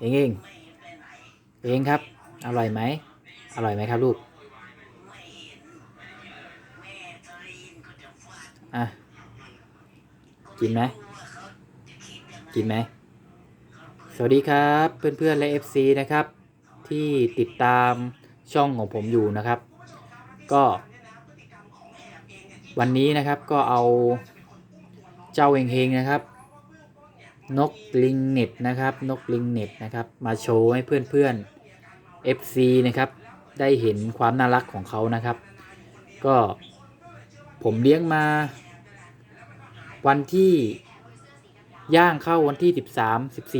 เองเองเองครับ อร่อยไหม อร่อยไหมครับลูก อะ กินไหม กินไหม สวัสดีครับเพื่อนๆและ FC นะครับ ที่ติดตามช่องของผมอยู่นะครับ ก็ วันนี้นะครับก็เอาเจ้าเฮงนะครับ นกลิงเน็ตนะครับนกลิงเน็ตนะครับมาโชว์ให้เพื่อนๆ FC นะครับได้เห็นความน่ารักของเขานะครับ ก็ผมเลี้ยงมา วันที่ย่างเข้าวันที่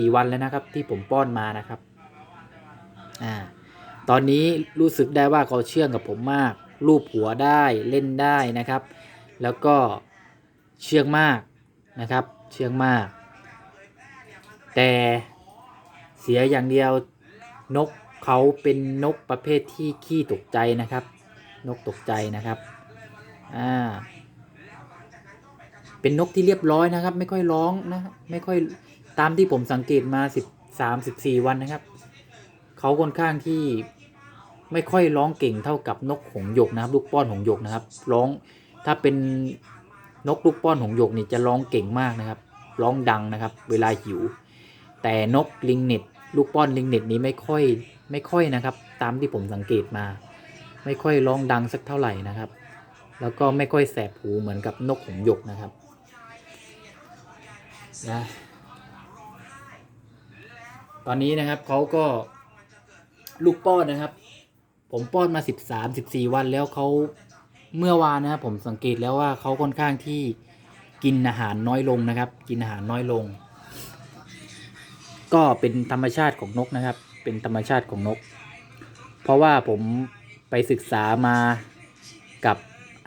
13 14 วันแล้วนะครับ ที่ผมป้อนมานะครับอ่าตอนนี้รู้สึกได้ว่าเขาเชื่องกับผมมาก รูปหัวได้เล่นได้นะครับ แล้วก็เชื่องมากนะครับ เชื่องมาก แต่เสียอย่างเดียวนกเขาเป็นนกประเภทที่ขี้ตกใจนะครับ นกตกใจนะครับอ่าเป็นนกที่เรียบร้อยนะครับ ไม่ค่อยร้องนะไม่ค่อยตามที่ผมสังเกตมา13 14วันนะครับ เขาค่อนข้างที่ไม่ค่อยร้องเก่งเท่ากับนกหงหยกนะครับ ลูกป้อนหงหยกนะครับ ร้องถ้าเป็นนกลูกป้อนหงหยกนี่จะร้องเก่งมากนะครับ ร้องดังนะครับ เวลาหิว แต่นกลิงเน็ตลูกป้อนลิงเน็ตนี้ไม่ค่อยไม่ค่อยนะครับ ตามที่ผมสังเกตมา ไม่ค่อยร้องดังสักเท่าไหร่นะครับ แล้วก็ไม่ค่อยแสบหูเหมือนกับนกหงส์หยกนะครับนะตอนนี้นะครับเขาก็ลูกป้อนนะครับ ผมป้อนมา 13 14 วันแล้วเขาเมื่อวานนะครับผมสังเกตแล้วว่าเขาค่อนข้างที่กินอาหารน้อยลงนะครับ กินอาหารน้อยลง ก็เป็นธรรมชาติของนกนะครับ เป็นธรรมชาติของนก เพราะว่าผมไปศึกษามากับ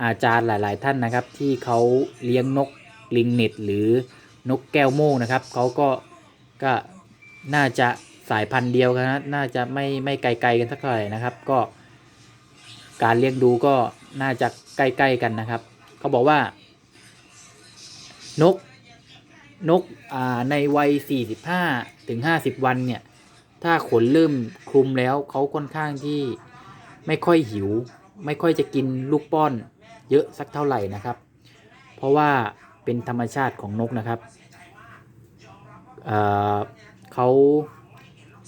อาจารย์หลาย ๆ ท่านนะครับ ที่เขาเลี้ยงนกลิงเน็ตหรือนกแก้วโม่งนะครับเขาก็ก็น่าจะสายพันธุ์เดียวกันนะน่าจะไม่ไม่ไกลๆกันสักเท่าไหร่นะครับ ก็การเลี้ยงดูก็น่าจะใกล้ๆกันนะครับเขาบอกว่า นกนกในวัย 45 ถึง 50 วันเนี่ย ถ้าขนเริ่มคลุมแล้วเขาค่อนข้างที่ไม่ค่อยหิว ไม่ค่อยจะกินลูกป้อนเยอะสักเท่าไหร่นะครับ เพราะว่าเป็นธรรมชาติของนกนะครับเเขา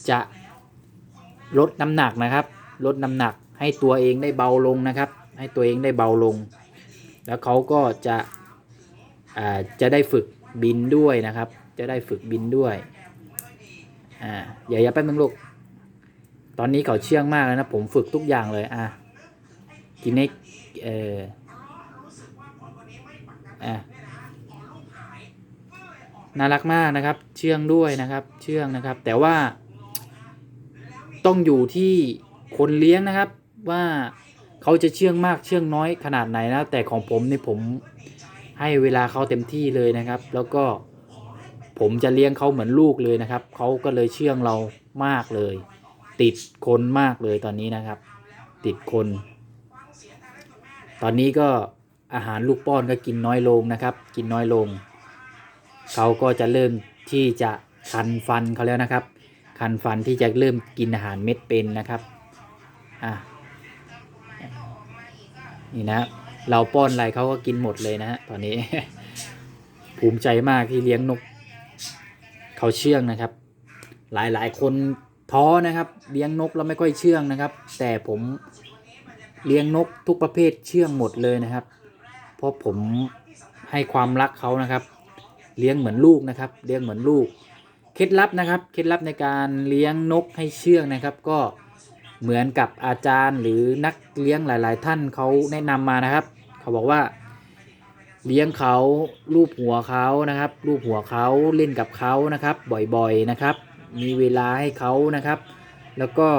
จะลดน้ำหนักนะครับ ลดน้ำหนักให้ตัวเองได้เบาลงนะครับ ให้ตัวเองได้เบาลง แล้วเขาก็จะจะได้ฝึกบินด้วยนะครับ จะได้ฝึกบินด้วย อ่าอย่าอย่าแป๊บนึงลูก ตอนนี้เขาเชื่องมากแล้วนะ ผมฝึกทุกอย่างเลย อะกินเน็กเอออะน่ารักมากนะครับ เชื่องด้วยนะครับ เชื่องนะครับ แต่ว่า ต้องอยู่ที่คนเลี้ยงนะครับ ว่าเขาจะเชื่องมากเชื่องน้อยขนาดไหนนะแต่ของผมนี่ผมให้เวลาเขาเต็มที่เลยนะครับ แล้วก็ ผมจะเลี้ยงเขาเหมือนลูกเลยนะครับ เขาก็เลยเชื่องเรามากเลย ติดคนมากเลยตอนนี้นะครับ ติดคน ตอนนี้ก็อาหารลูกป้อนก็กินน้อยลงนะครับ กินน้อยลง เขาก็จะเริ่มที่จะคันฟันเขาแล้วนะครับ คันฟันที่จะเริ่มกินอาหารเม็ดเป็นนะครับ อะ นี่นะ เราป้อนอะไรเขาก็กินหมดเลยนะฮะตอนนี้ ภูมิใจมากที่เลี้ยงนก เขาเชื่องนะครับ หลายหลายคนท้อนะครับเลี้ยงนกแล้วไม่ค่อยเชื่องนะครับ แต่ผมเลี้ยงนกทุกประเภทเชื่องหมดเลยนะครับ เพราะผมให้ความรักเขานะครับ เลี้ยงเหมือนลูกนะครับ เลี้ยงเหมือนลูก เคล็ดลับนะครับ เคล็ดลับในการเลี้ยงนกให้เชื่องนะครับ ก็เหมือนกับอาจารย์หรือนักเลี้ยงหลาย ๆ ท่านเขาแนะนำมานะครับ เขาบอกว่า เลี้ยงเขารูปหัวเขานะครับ รูปหัวเขาเล่นกับเขานะครับ บ่อยๆนะครับ มีเวลาให้เขานะครับ แล้วก็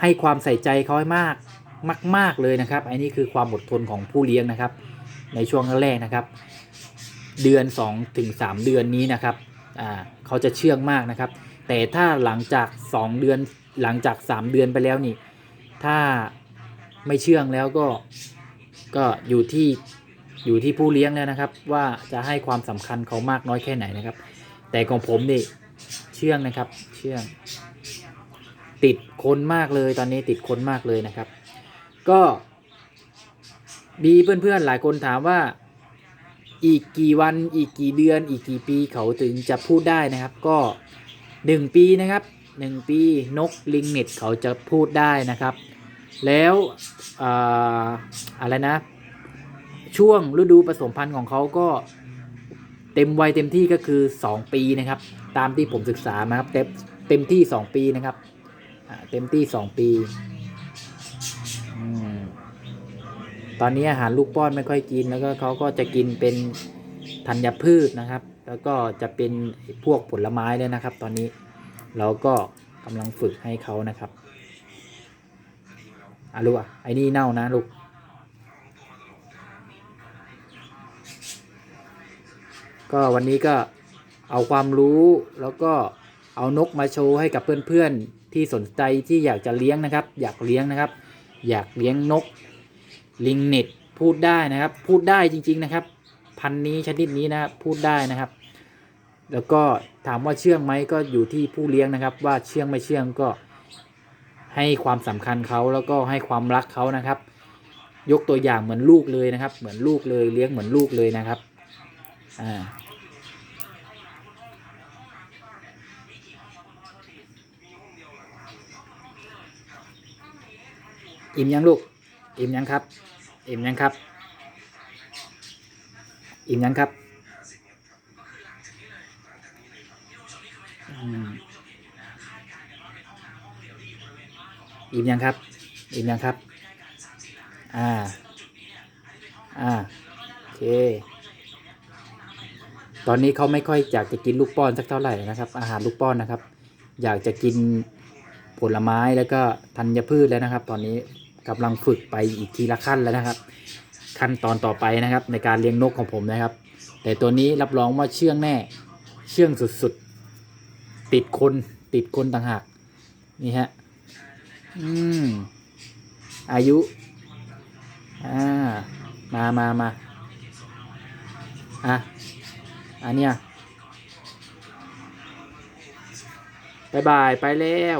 ให้ความใส่ใจเขาให้มากมาก ๆเลยนะครับอันนี้คือความอดทนของผู้เลี้ยงนะครับ ในช่วงแรกนะครับ เดือน2ถึง3เดือนนี้นะครับเขาจะเชื่องมากนะครับ แต่ถ้าหลังจาก 2 เดือนหลังจาก 3 เดือนไปแล้วนี่ ถ้า ไม่เชื่องแล้วก็ก็อยู่ที่อยู่ที่ผู้เลี้ยงแล้วนะครับ ว่าจะให้ความสำคัญเขามากน้อยแค่ไหนนะครับ แต่ของผมนี่เชื่องนะครับ เชื่อง ติดคนมากเลยตอนนี้ติดคนมากเลยนะครับ ก็มีเพื่อนๆหลายคนถามว่าอีกกี่วันอีกกี่เดือน อีกกี่ปีเขาถึงจะพูดได้นะครับ ก็หนึ่งปีนะครับหนึ่งปีนกลิงเน็ตเขาจะพูดได้นะครับ แล้ว อะไรนะ ช่วงฤดูผสมพันธุ์ของเขาก็เต็มวัยเต็มที่ก็คือ 2 ปีนะครับ ตามที่ผมศึกษามาครับเต็มเต็มที่ 2 ปีนะครับเต็มที่ 2 ปีตอนนี้อาหารลูกป้อนไม่ค่อยกินแล้วก็เขาก็จะกินเป็นธัญพืชนะครับ แล้วก็จะเป็นพวกผลไม้ด้วยนะครับ ตอนนี้เราก็กำลังฝึกให้เขานะครับ อะลูกอะไอ้นี่เน่านะลูกก็วันนี้ก็เอาความรู้แล้วก็เอานกมาโชว์ให้กับเพื่อนๆที่สนใจที่อยากจะเลี้ยงนะครับ อยากเลี้ยงนะครับ อยากเลี้ยงนกลิงเน็ตพูดได้นะครับ พูดได้จริง ๆนะครับ พันนี้ชนิดนี้นะพูดได้นะครับ แล้วก็ถามว่าเชื่องไหมก็อยู่ที่ผู้เลี้ยงนะครับ ว่าเชื่องไม่เชื่องก็ ให้ความสำคัญเขาแล้วก็ให้ความรักเขานะครับ ยกตัวอย่างเหมือนลูกเลยนะครับ เหมือนลูกเลยเลี้ยงเหมือนลูกเลยนะครับอ่าอิ่มยังลูก อิ่มยังครับ อิ่มยังครับ อิ่มยังครับอืม อิ่มยังครับ อิ่มยังครับ อ่า อ่า โอเค ตอนนี้เขาไม่ค่อยอยากจะกินลูกป้อนสักเท่าไหร่นะครับ อาหารลูกป้อนนะครับ อยากจะกินผลไม้แล้วก็ธัญพืชแล้วนะครับ ตอนนี้กำลังฝึกไปอีกทีละขั้นแล้วนะครับ ขั้นตอนต่อไปนะครับ ในการเลี้ยงนกของผมนะครับ แต่ตัวนี้รับรองว่าเชื่องแน่ เชื่องสุดๆ ติดคนติดคนต่างหากนี่ฮะ อืม อายุ อ่า มามามาอะ อันเนี้ยบายบาย ไปแล้ว